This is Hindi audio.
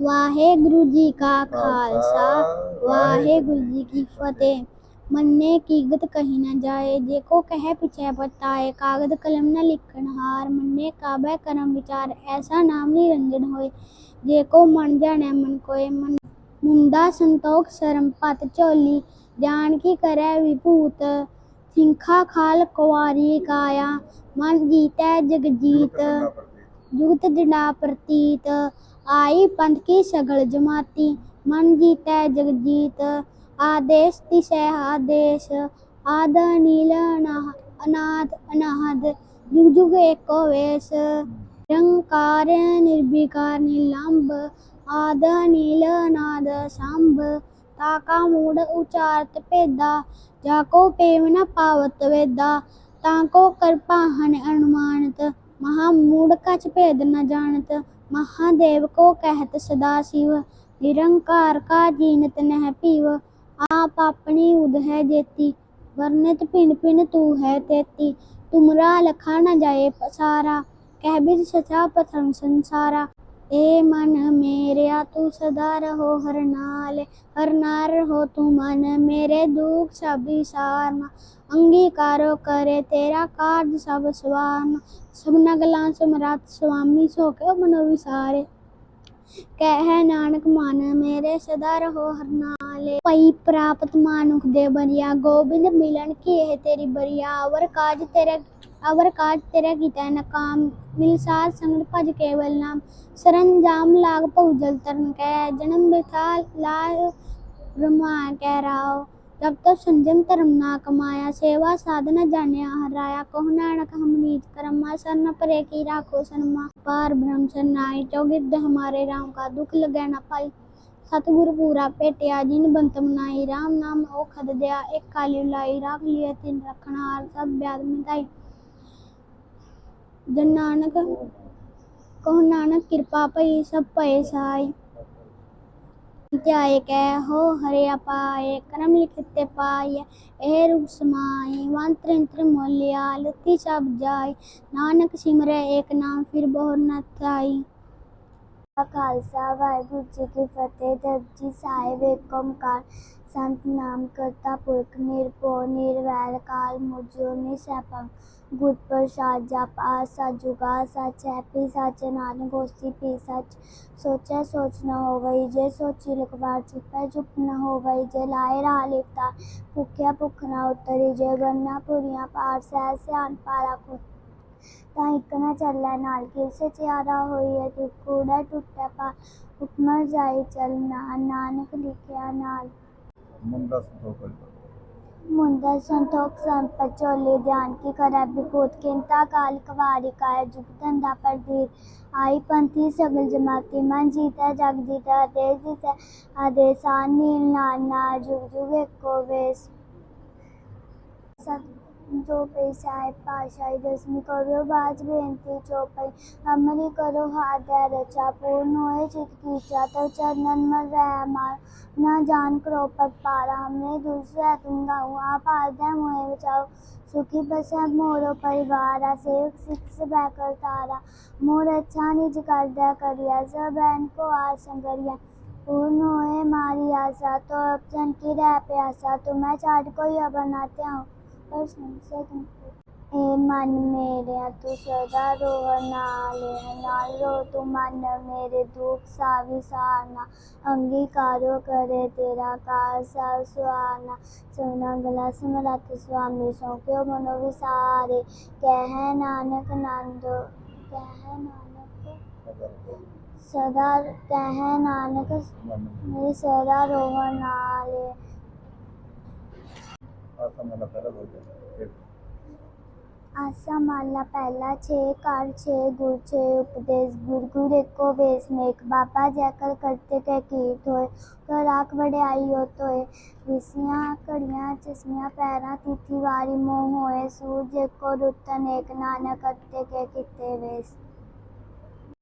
ਵਾਹਿਗੁਰੂ ਜੀ ਕਾ ਖਾਲਸਾ ਵਾਹਿਗੁਰੂ ਜੀ ਕੀ ਫਤਿਹ ਮੰਨੇ ਕੀਗਤ ਕਹੀ ਨਾ ਜਾਏ ਜੇ ਕੋ ਕਹੇ ਪਿਛੇ ਪਤਾਏ ਕਾਗਦ ਕਲਮ न लिखन हार ਮੰਨੇ ਕਾਬੈ ਕਰਮ ਵਿਚਾਰ ਐਸਾ ਨਾਮ ਨਿਰੰਜਨ ਹੋਏ ਜੇ ਕੋ ਮਨ ਜਾਣੈ ਮਨ ਕੋਏ ਮਨ ਮੁੰਡਾ ਸੰਤੋਖ ਸ਼ਰਮ ਪਤ ਝੋਲੀ ਜਾਣ ਕੀ ਕਰੈ ਵਿਭੂਤ ਸਿੰਖਾ ਖਾਲ ਕੁਵਾਰੀ ਕਾਇਆ ਮਨ ਜੀਤੈ ਜਗ ਜੀਤ जुगत जड़ा प्रतीत आई पंथ की सगल जमाती मन जीतै जग जीत आदेश तिसै आदेश आद नील अनाह- अनाथ अनाहद जुग जुग एको वेश निरंकार निर्विकार निलंब आद नील अनाद संभ ताका मूड उचारत भेदा जाको प्रेम न पावत वेदा ताको कृपाहन अनुमानत महामूढ़ कछ भेद न जानत महादेव को कहत सदा शिव निरंकार का जीनत नह पीव आप अपनी उद है जेती वर्णित पिन पिन तू है तेती तुमरा लखा न जाए पसारा कह बिद सचा प्रथम संसारा ਏ ਮਨ ਮੇਰਿਆ, ਤੂੰ ਸਦਾ ਰਹੋ ਹਰ ਨਾਲ ਹਰ ਨਾਲ ਰਹੋ ਤੂੰ ਮਨ ਮੇਰੇ ਦੁੱਖ ਸਭ ਵਿਸਾਰਨਾ। ਅੰਗੀਕਾਰੋ ਕਰੇ ਤੇਰਾ ਕਾਰਜ ਸਭ ਸਵਾਰਨਾ। ਸਭਨਾ ਗਲਾਂ ਸਮਰੱਥ ਸੁਆਮੀ ਸੋ ਕੇ ਮਨੋ ਵਿਸਾਰੇ। ਕਹਿ ਨਾਨਕ, ਮਨ ਮੇਰੇ ਸਦਾ ਰਹੋ ਹਰ ਨਾਲੇ। ਪਈ ਪ੍ਰਾਪਤ ਮਾਨੁਖ ਦੇ ਬਰਿਆ, ਗੋਬਿੰਦ ਮਿਲਣ ਕੀ ਇਹ ਤੇਰੀ ਬਰਿਆ? ਵਰ ਕਾਜ ਤੇਰੇ अवर काट तेरा किता नकाम। मिल साथ संग भज केवल नाम। सरंजाम लाग पहुजल तरन कै। जन्म बिथा लाय ब्रह्मा कह रहा हो जब तक तो संजम धर्म ना कमाया। सेवा साधना जाने हराया। कहो नानक हम नीच करमा। सर परे की राखो सनमा पार ब्रह्म सरनाई चौगिर्द हमारे राम का दुख लगे ना पाई। सतगुरु पूरा पेटिया। जिन बंत मनाई। राम नाम ओ खद दया। एक काली लाई। राख लिया तिन रखना सब ब्याद मिटाई। जन नानक कहो नानक कृपा पई सब पए साई ਧਿਆਏ ਕੈ ਹੋ ਹਰਿ ਅਪਾਏ ਕਰਮ ਲਿਖਤੇ ਪਾਏ ਇਹ ਰੂਪ ਸਮਾਏ ਵੰਤਰ ਅੰਤਰ ਮੋਲਿਆ ਲਤੀ ਸਭ ਜਾਏ ਨਾਨਕ ਸਿਮਰੈ ਏਕ ਨਾਮ ਫਿਰ ਬਹੁ ਨ ਥਾਈ ਖਾਲਸਾ ਵਾਹਿਗੁਰੂ ਜੀ ਕੀ ਫਤਿਹ ਜਪਜੀ ਸਾਹਿਬ ਏਕ ਓੰਕਾਰ ਸੰਤ ਨਾਮ ਕਰਤਾ ਪੁਰਖ ਨਿਰਭਉ ਨਿਰਵੈਰ ਕਾਲ ਮੁਜੋ ਨਿਸੈਪੰ ਗੁਰ ਪ੍ਰਸਾਦ ਜਪ ਆ ਸਜੁਗਾ ਸਚ ਹੈ ਪੀ ਸਚ ਨਾਨਕ ਹੋਸੀ ਪੀ ਸਚ ਸੋਚੈ ਸੋਚ ਨ ਹੋਵਈ ਜੇ ਸੋਚੀ ਲਖਵਾਰ ਚੁਪੈ ਚੁਪ ਨ ਹੋਵਈ ਜੇ ਲਾਏ ਰਾ ਲਿਪਤਾ ਭੁਖਿਆ ਭੁਖ ਨ ਉਤਰੀ ਜੇ ਗੰਨਾ ਪੁਰੀਆਂ ਪਾਰ ਸਹਿ ਸਿਆਣ ਪਾਰਾ ਕੋ ਤਾਂ ਇੱਕ ਨਾ ਚੱਲੈ ਨਾਲ ਕਿਸੇ ਚਿਆਰਾ ਹੋਈ ਹੈ ਕਿ ਕੂੜਾ ਟੁੱਟੈ ਪਾ ਹੁਕਮਰ ਜਾਈ ਚਲਨਾ ਨਾਨਕ ਲਿਖਿਆ ਨਾਲ मुंदा संतोख मुंदा संतोख संपत झोली ध्यान की करे विभूत किंता काल कवारी काय जुग धंधा परधीर आई पंथी सगल जमाती मन जीता, जग जीता, देश जीता आदेशान नील नाना जुग जुग एको वेश। जो पेशाए पाशाई करो बाज બાજ चौपाई। ચોપાઈ करो, हाथ હાદ્યા रचा अच्छा, पूर्ण હોય चित કીચા તો ચરણન मर रहा मार। ના जान करो पट पारा हमने दूसरा तुम गाऊँ आप आद्या मुहे बचाओ। सुखी बस है, मोरो परिवार सेवक सिख से बैकर तारा। मोर अच्छा निज कर दिया करिया, सब बहन को आर संगरिया। पूर्ण होए, मारी आशा तो अब जन की रह प्यासा। मैं चाट को ही अब बनाते हूँ पर संशय तुमको ए मन मेरे तू सदा रोह नाले नाल रो तू मन मेरे दुख सा विसारना अंगीकारो करे तेरा कार सा सुहाना। सोना गला समरथ स्वामी सौंप्यो मनो विसारे कह नानक नंदो, कह नानक सदा, कह नानक मेरे सदा रोह नाले। આસામવાળા પહેલા બોલજો આસામવાળા પહેલા છે કાર છે ગુર છે ઉપદેશ ગુર ગુર એકો વેશ નેક બાપા જેકર કરતે કે કીર્ત હોય કરાક વડે હો તો એ વિસિયા કડિયા ચશ્મિયા પહેરા તિથિ વારી મોહ હોય સૂરજ એકો રુતન એક નાનક કરતે કે કિતે વેશ